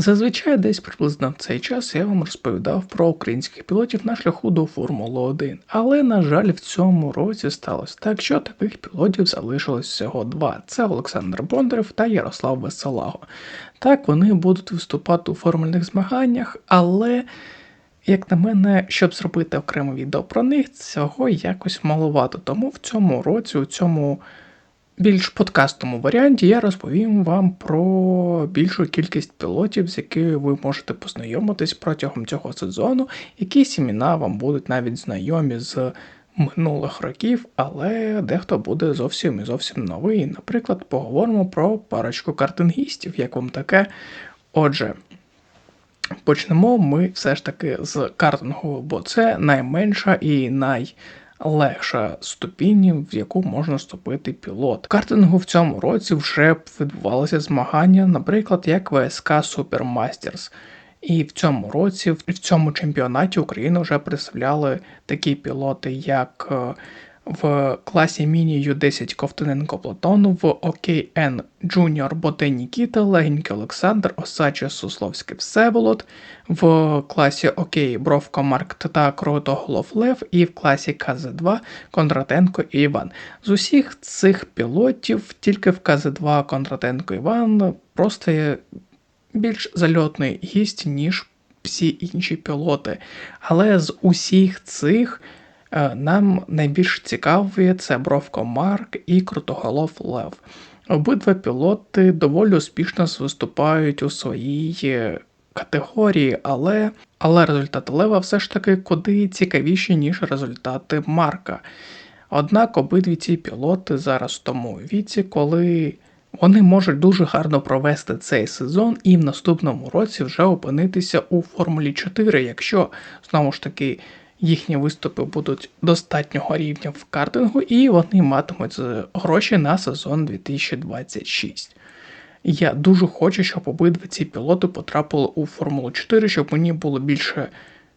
Зазвичай десь приблизно в цей час я вам розповідав про українських пілотів на шляху до Формули 1. Але, на жаль, в цьому році сталося так, що таких пілотів залишилось всього два: це Олександр Бондарев та Ярослав Веселаго. Так, вони будуть виступати у формульних змаганнях, але, як на мене, щоб зробити окреме відео про них, цього якось маловато. Тому в цьому році, у цьому більш подкастному варіанті я розповім вам про більшу кількість пілотів, з якими ви можете познайомитись протягом цього сезону. Якісь імена вам будуть навіть знайомі з минулих років, але дехто буде зовсім і зовсім новий. Наприклад, поговоримо про парочку картингістів, як вам таке. Отже. Почнемо ми все ж таки з картингу, бо це найменша і най легша ступінь, в яку можна вступити пілот. В картингу в цьому році вже відбувалися змагання, наприклад, як ВСК Супермастерс. І в цьому році, в цьому чемпіонаті Україну вже представляли такі пілоти, як е, в класі міні Ю-10 Ковтоненко Платон, в ОКН Джуніор Боте Нікіта, Легенький Олександр, Осаче Сусловський Всеволод, в класі ОК Бровко Марк та Кротоголов Лев, і в класі КЗ2 Кондратенко і Іван. З усіх цих пілотів тільки в КЗ2 Кондратенко Іван просто є більш зальотний гість, ніж всі інші пілоти. Але з усіх цих. Е, нам найбільш цікаві це Бровко Марк і Крутоголов Лев. Обидва пілоти доволі успішно виступають у своїй категорії, але але результати Лева все ж таки куди цікавіші, ніж результати Марка. Однак обидві ці пілоти зараз в тому віці, коли вони можуть дуже гарно провести цей сезон і в наступному році вже опинитися у Формулі 4, якщо знову ж таки їхні виступи будуть достатнього рівня в картингу, і вони матимуть гроші на сезон 2026. Я дуже хочу, щоб обидва ці пілоти потрапили у Формулу 4, щоб мені було більше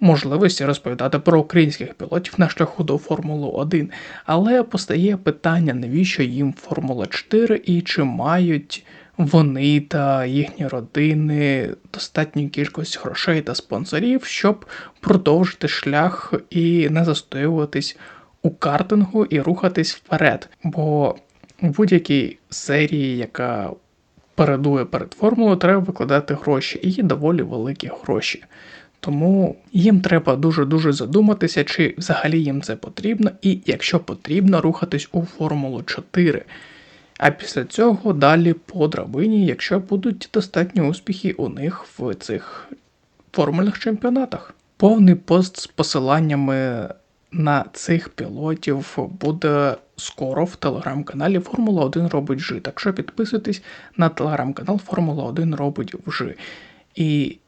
можливості розповідати про українських пілотів на шляху до Формули 1. Але постає питання, навіщо їм Формула 4 і чи мають вони та їхні родини достатню кількість грошей та спонсорів, щоб продовжити шлях і не застоюватись у картингу і рухатись вперед. Бо у будь-якій серії, яка передує перед формулою, треба викладати гроші, і доволі великі гроші. Тому їм треба дуже-дуже задуматися, чи взагалі їм це потрібно, і якщо потрібно, рухатись у Формулу 4. А після цього далі по драбині, якщо будуть достатні успіхи у них в цих формульних чемпіонатах. Повний пост з посиланнями на цих пілотів буде скоро в телеграм-каналі Формула 1 робить Жи. Так що підписуйтесь на телеграм-канал Формула 1 робить вжи. І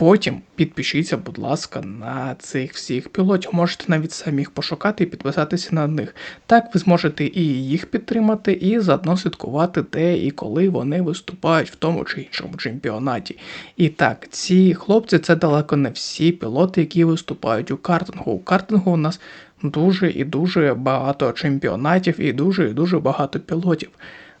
Потім підпишіться, будь ласка, на цих всіх пілотів. Можете навіть самих пошукати і підписатися на них. Так ви зможете і їх підтримати, і заодно слідкувати, де і коли вони виступають в тому чи іншому чемпіонаті. І так, ці хлопці це далеко не всі пілоти, які виступають у картингу. У картингу у нас дуже і дуже багато чемпіонатів, і дуже і дуже багато пілотів.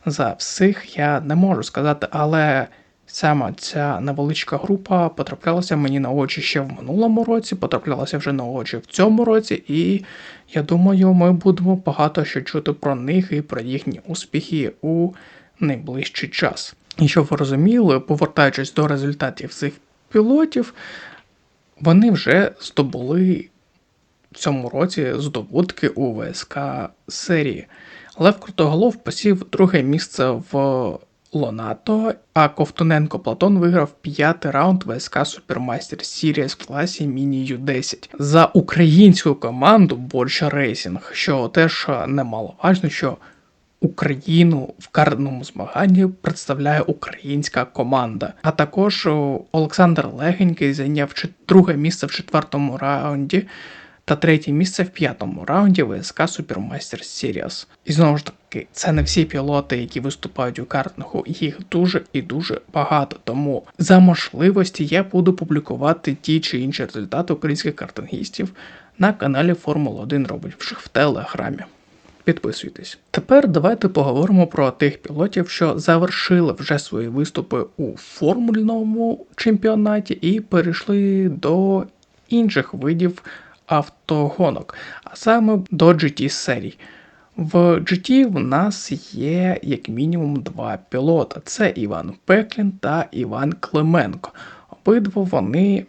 За всіх я не можу сказати, але. Саме ця невеличка група потраплялася мені на очі ще в минулому році, потраплялася вже на очі в цьому році, і я думаю, ми будемо багато що чути про них і про їхні успіхи у найближчий час. І щоб ви розуміли, повертаючись до результатів цих пілотів, вони вже здобули в цьому році здобутки у ВСК серії. Лев Крутоголов посів друге місце в Лонато, а Ковтуненко Платон виграв п'ятий раунд ВСК Супермастер Сіріс в класі Міні Ю-10 за українську команду Борща Рейсінг, що теж немаловажно, що Україну в карному змаганні представляє українська команда. А також Олександр Легенький зайняв друге місце в четвертому раунді та третє місце в п'ятому раунді ВСК Супермастер Сіріас. І знову ж таки, це не всі пілоти, які виступають у картингу, їх дуже і дуже багато. Тому за можливості я буду публікувати ті чи інші результати українських картингістів на каналі Формула 1 робить в телеграмі. підписуйтесь. Тепер давайте поговоримо про тих пілотів, що завершили вже свої виступи у формульному чемпіонаті і перейшли до інших видів автогонок, а саме до GT серій. В GT в нас є як мінімум два пілота: це Іван Пеклін та Іван Клименко. Обидва вони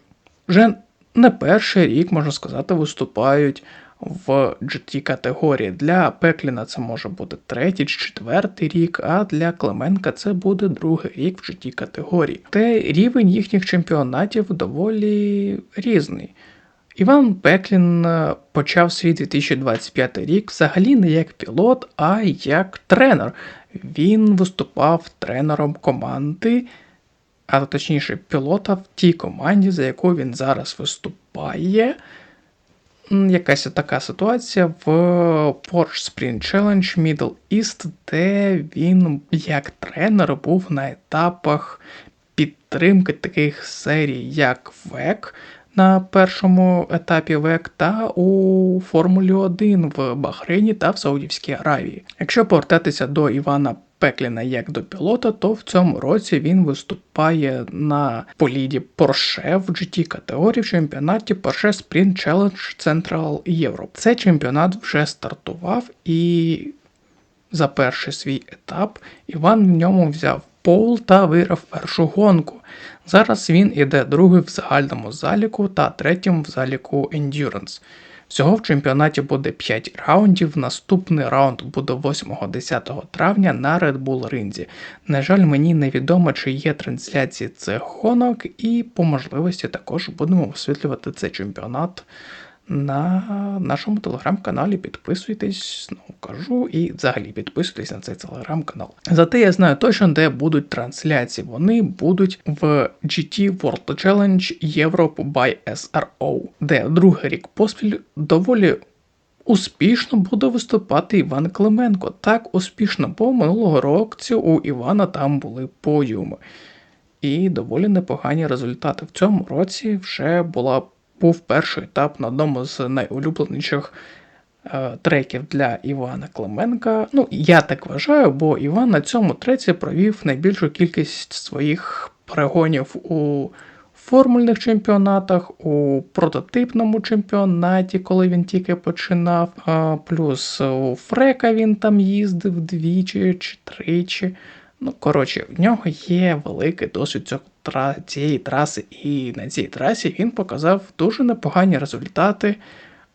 вже не перший рік, можна сказати, виступають в GT категорії. Для Пекліна це може бути третій чи четвертий рік, а для Клименка це буде другий рік в GT категорії. Те рівень їхніх чемпіонатів доволі різний. Іван Пеклін е, почав свій 2025 рік взагалі не як пілот, а як тренер. Він виступав тренером команди, а точніше, пілота в тій команді, за яку він зараз виступає. Якась така ситуація в Porsche Sprint Challenge Middle East, де він як тренер був на етапах підтримки таких серій, як VEC, на першому етапі ВЕК та у Формулі 1 в Бахрейні та в Саудівській Аравії. Якщо повертатися до Івана Пекліна як до пілота, то в цьому році він виступає на поліді Porsche в GT категорії в чемпіонаті Porsche Sprint Challenge Central Europe. Цей чемпіонат вже стартував і за перший свій етап Іван в ньому взяв Поул та виграв першу гонку. Зараз він іде другий в загальному заліку та третім в заліку Endurance. Всього в чемпіонаті буде 5 раундів. Наступний раунд буде 8-10 травня на Red Bull Ринзі. На жаль, мені невідомо, чи є трансляції цих гонок, і по можливості також будемо висвітлювати цей чемпіонат на нашому телеграм-каналі. Підписуйтесь, знову кажу, і взагалі підписуйтесь на цей телеграм-канал. Зате я знаю точно, де будуть трансляції. Вони будуть в GT World Challenge Europe by SRO, де другий рік поспіль доволі. Успішно буде виступати Іван Клименко. Так успішно, бо минулого року у Івана там були подіуми. І доволі непогані результати. В цьому році вже була був перший етап на одному з найулюбленіших е, треків для Івана Клименка. Ну, я так вважаю, бо Іван на цьому треці провів найбільшу кількість своїх перегонів у формульних чемпіонатах, у прототипному чемпіонаті, коли він тільки починав. А, плюс у Фрека він там їздив двічі чи тричі. Ну, коротше, в нього є великий досвід цього цієї траси, і на цій трасі він показав дуже непогані результати.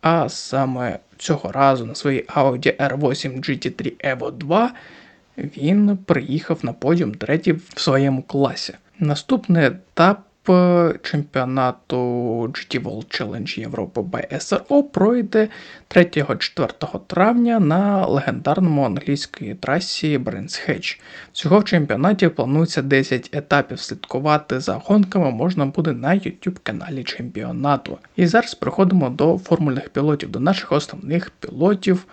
А саме цього разу на своїй Audi R8 GT3 Evo 2 він приїхав на подіум третій в своєму класі. Наступний етап чемпіонату GT World Challenge Європи SRO пройде 3-4 травня на легендарному англійській трасі Brands Hatch. Всього в чемпіонаті планується 10 етапів. Слідкувати за гонками можна буде на YouTube каналі чемпіонату. І зараз приходимо до формульних пілотів, до наших основних пілотів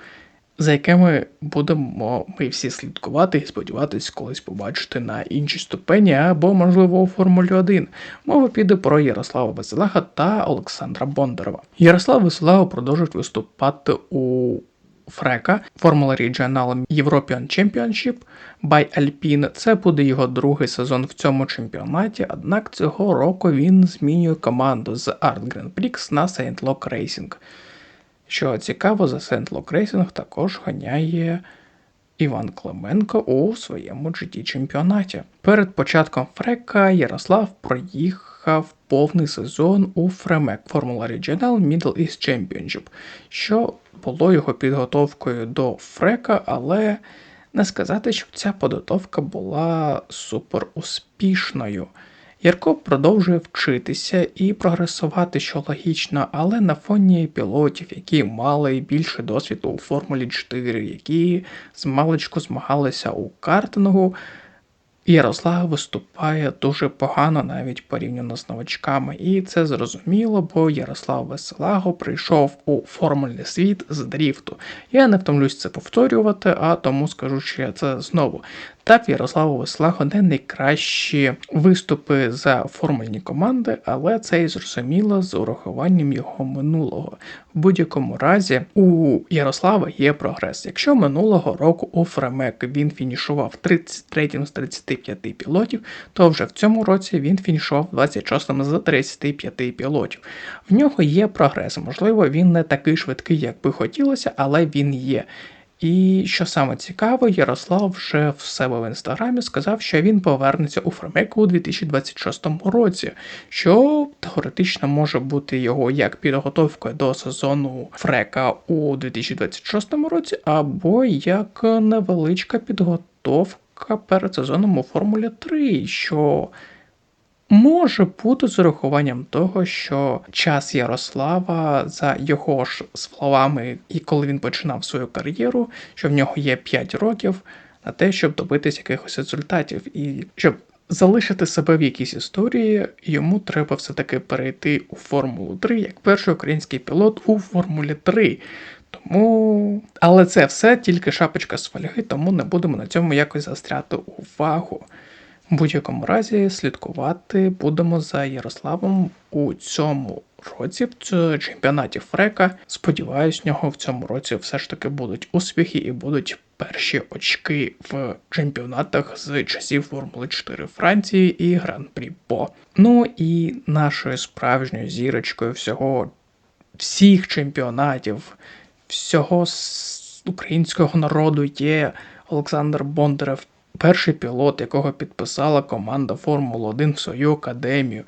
за якими будемо ми всі слідкувати і сподіватись колись побачити на іншій ступені або, можливо, у Формулі 1. Мова піде про Ярослава Веселаха та Олександра Бондарова. Ярослав Веселаго продовжують виступати у Фрека Формула Regional European Championship by Alpine. Це буде його другий сезон в цьому чемпіонаті, однак цього року він змінює команду з Art Grand Prix на Saint Lock Racing. Що цікаво, за Сент-Лок Рейсинг також ганяє Іван Клименко у своєму GT чемпіонаті. Перед початком Фрека Ярослав проїхав повний сезон у Фремек Formula Regional Middle East Championship, що було його підготовкою до Фрека, але не сказати, що ця підготовка була супер успішною. Ярко продовжує вчитися і прогресувати, що логічно, але на фоні пілотів, які мали більше досвіду у Формулі 4, які з маличку змагалися у картингу, Ярослав виступає дуже погано навіть порівняно з новачками, і це зрозуміло, бо Ярослав Веселаго прийшов у формульний світ з дріфту. Я не втомлюсь це повторювати, а тому скажу ще це знову. Так, Ярослав Веслаго не найкращі виступи за формульні команди, але це і зрозуміло з урахуванням його минулого. В будь-якому разі у Ярослава є прогрес. Якщо минулого року у Фремек він фінішував 33 з 35 пілотів, то вже в цьому році він фінішував 26 з 35 пілотів. В нього є прогрес. Можливо, він не такий швидкий, як би хотілося, але він є. І що саме цікаво, Ярослав вже в себе в інстаграмі сказав, що він повернеться у Фремеку у 2026 році, що теоретично може бути його як підготовкою до сезону Фрека у 2026 році, або як невеличка підготовка перед сезоном у Формулі 3, що Може бути з урахуванням того, що час Ярослава за його ж словами, і коли він починав свою кар'єру, що в нього є 5 років на те, щоб добитись якихось результатів, і щоб залишити себе в якійсь історії, йому треба все-таки перейти у Формулу 3 як перший український пілот у Формулі 3. Тому, але це все тільки шапочка з фольги, тому не будемо на цьому якось застряти увагу. В будь-якому разі слідкувати будемо за Ярославом у цьому році в чемпіонаті Фрека. Сподіваюсь, в нього в цьому році все ж таки будуть успіхи і будуть перші очки в чемпіонатах з часів Формули 4 Франції і Гран-Прі По. Ну і нашою справжньою зірочкою всього всіх чемпіонатів, всього українського народу є Олександр Бондарев перший пілот, якого підписала команда Формула 1 в свою академію.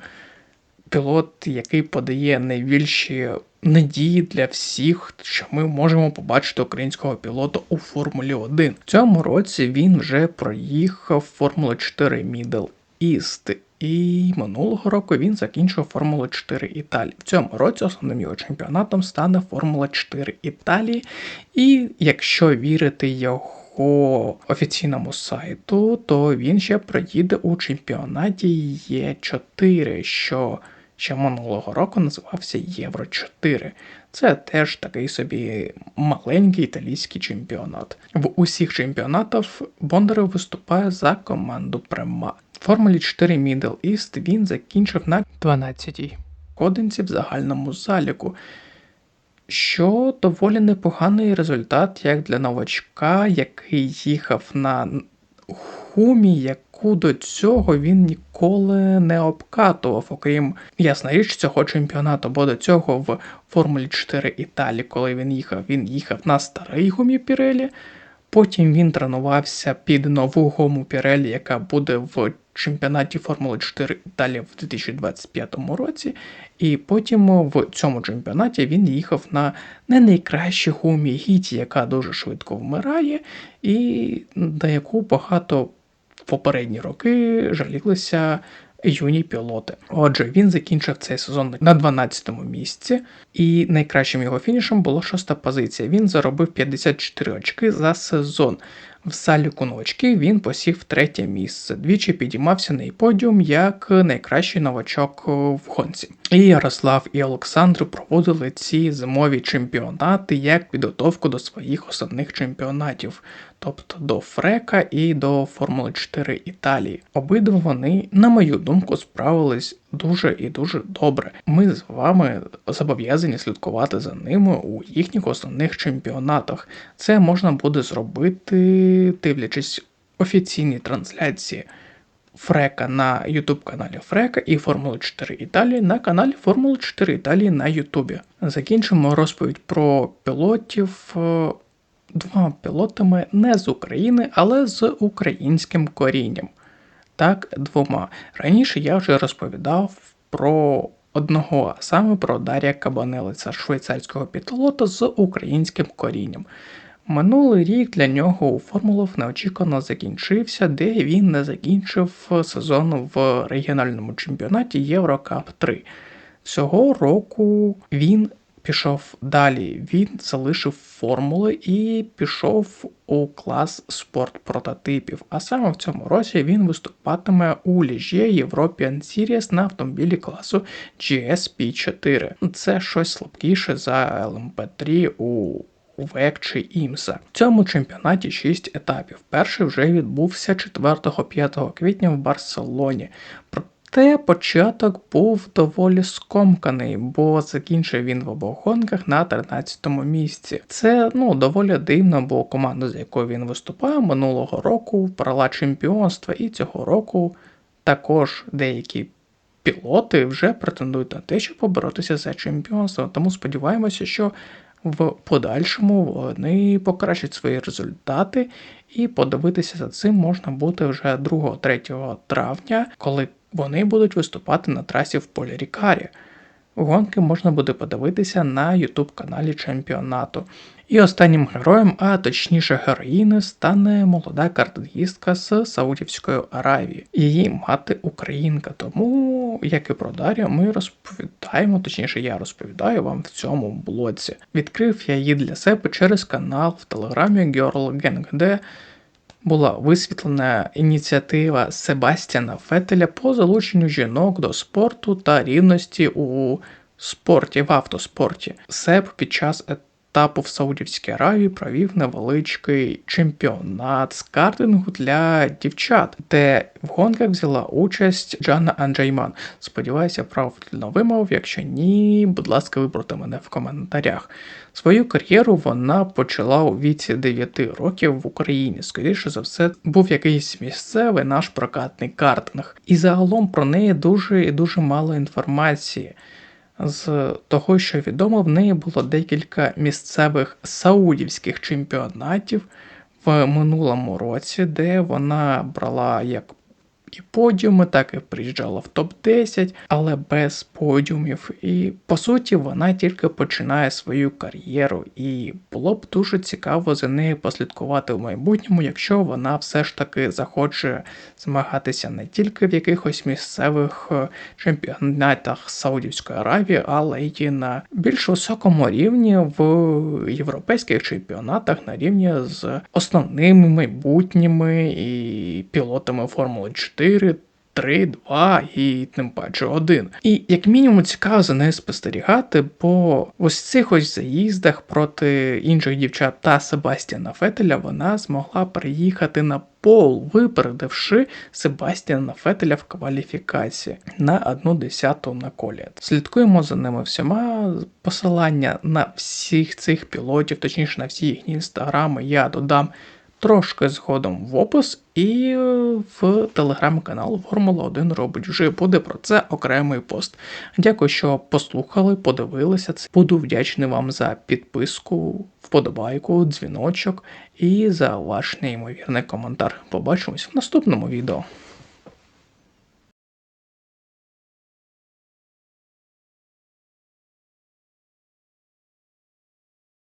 Пілот, який подає найбільші надії для всіх, що ми можемо побачити українського пілота у Формулі 1. В цьому році він вже проїхав Формулу 4 Middle East. І минулого року він закінчив Формулу 4 Італії. В цьому році основним його чемпіонатом стане Формула 4 Італії. І якщо вірити його по офіційному сайту, то він ще проїде у чемпіонаті Є4, що ще минулого року називався Євро 4. Це теж такий собі маленький італійський чемпіонат. В усіх чемпіонатах Бондарев виступає за команду Према. В Формулі 4 Middle East він закінчив на 12-й кодинці в загальному заліку що доволі непоганий результат як для новачка, який їхав на хумі, яку до цього він ніколи не обкатував, окрім ясна річ цього чемпіонату, бо до цього в Формулі 4 Італії, коли він їхав, він їхав на старий гумі Пірелі. Потім він тренувався під нову гому Пірелі, яка буде в чемпіонаті Формули 4 Італії в 2025 році. І потім в цьому чемпіонаті він їхав на не найкращій гумі Гіті, яка дуже швидко вмирає, і на яку багато в попередні роки жалілися юні пілоти. Отже, він закінчив цей сезон на 12-му місці, і найкращим його фінішем була шоста позиція. Він заробив 54 очки за сезон. В заліку новачків він посів третє місце. Двічі підіймався на подіум як найкращий новачок в гонці. І Ярослав і Олександр проводили ці зимові чемпіонати як підготовку до своїх основних чемпіонатів, тобто до Фрека і до Формули 4 Італії. Обидва вони, на мою думку, справились дуже і дуже добре. Ми з вами зобов'язані слідкувати за ними у їхніх основних чемпіонатах. Це можна буде зробити, дивлячись офіційні трансляції. Фрека на YouTube каналі Фрека і Формули 4 Італії на каналі Формули 4 Італії на Ютубі. Закінчимо розповідь про пілотів е, двома пілотами не з України, але з українським корінням. Так, двома. Раніше я вже розповідав про одного, а саме про Дар'я Кабанелиця, швейцарського пілота з українським корінням. Минулий рік для нього у Формулов неочікувано закінчився, де він не закінчив сезон в регіональному чемпіонаті Єврокап 3. Цього року він пішов далі. Він залишив формули і пішов у клас спорт прототипів. А саме в цьому році він виступатиме у ліжі European Series на автомобілі класу GSP4. Це щось слабкіше за LMP3 у ВЕК чи ІМСА. В цьому чемпіонаті 6 етапів. Перший вже відбувся 4-5 квітня в Барселоні. Проте початок був доволі скомканий, бо закінчив він в обох гонках на 13-му місці. Це ну доволі дивно, бо команда, з якою він виступав минулого року, брала чемпіонство, і цього року також деякі пілоти вже претендують на те, щоб поборотися за чемпіонство. Тому сподіваємося, що в подальшому вони покращать свої результати, і подивитися за цим можна буде вже 2-3 травня, коли вони будуть виступати на трасі в полі Рікарі. Гонки можна буде подивитися на YouTube каналі чемпіонату. І останнім героєм, а точніше героїни, стане молода картингістка з Саудівської Аравії. Її мати українка. Тому, як і про Дар'ю, ми розповідаємо, точніше, я розповідаю вам в цьому блоці. Відкрив я її для себе через канал в телеграмі Girl Gang, де була висвітлена ініціатива Себастьяна Фетеля по залученню жінок до спорту та рівності у спорті в автоспорті. Себ під час етапу в Саудівській Аравії провів невеличкий чемпіонат з картингу для дівчат, де в гонках взяла участь Джанна Анджайман. Сподіваюся, правильно вимовив. Якщо ні, будь ласка, вибрати мене в коментарях. Свою кар'єру вона почала у віці 9 років в Україні. Скоріше за все, був якийсь місцевий наш прокатний картинг. І загалом про неї дуже і дуже мало інформації. З того, що відомо, в неї було декілька місцевих саудівських чемпіонатів в минулому році, де вона брала як і подіуми, так і приїжджала в топ-10, але без подіумів. І по суті, вона тільки починає свою кар'єру, і було б дуже цікаво за нею послідкувати в майбутньому, якщо вона все ж таки захоче змагатися не тільки в якихось місцевих е, чемпіонатах Саудівської Аравії, але й на більш високому рівні в європейських чемпіонатах на рівні з основними майбутніми і пілотами Формули 4. 4, 3, 2 і тим паче 1. І як мінімум цікаво за нею спостерігати, бо ось цих ось заїздах проти інших дівчат та Себастьяна Фетеля вона змогла приїхати на пол, випередивши Себастьяна Фетеля в кваліфікації на одну десяту на колі. Слідкуємо за ними всіма. Посилання на всіх цих пілотів, точніше на всі їхні інстаграми, я додам трошки згодом в опис і в телеграм-канал Формула 1 робить вже буде про це окремий пост. Дякую, що послухали, подивилися це. Буду вдячний вам за підписку, вподобайку, дзвіночок і за ваш неймовірний коментар. Побачимось в наступному відео.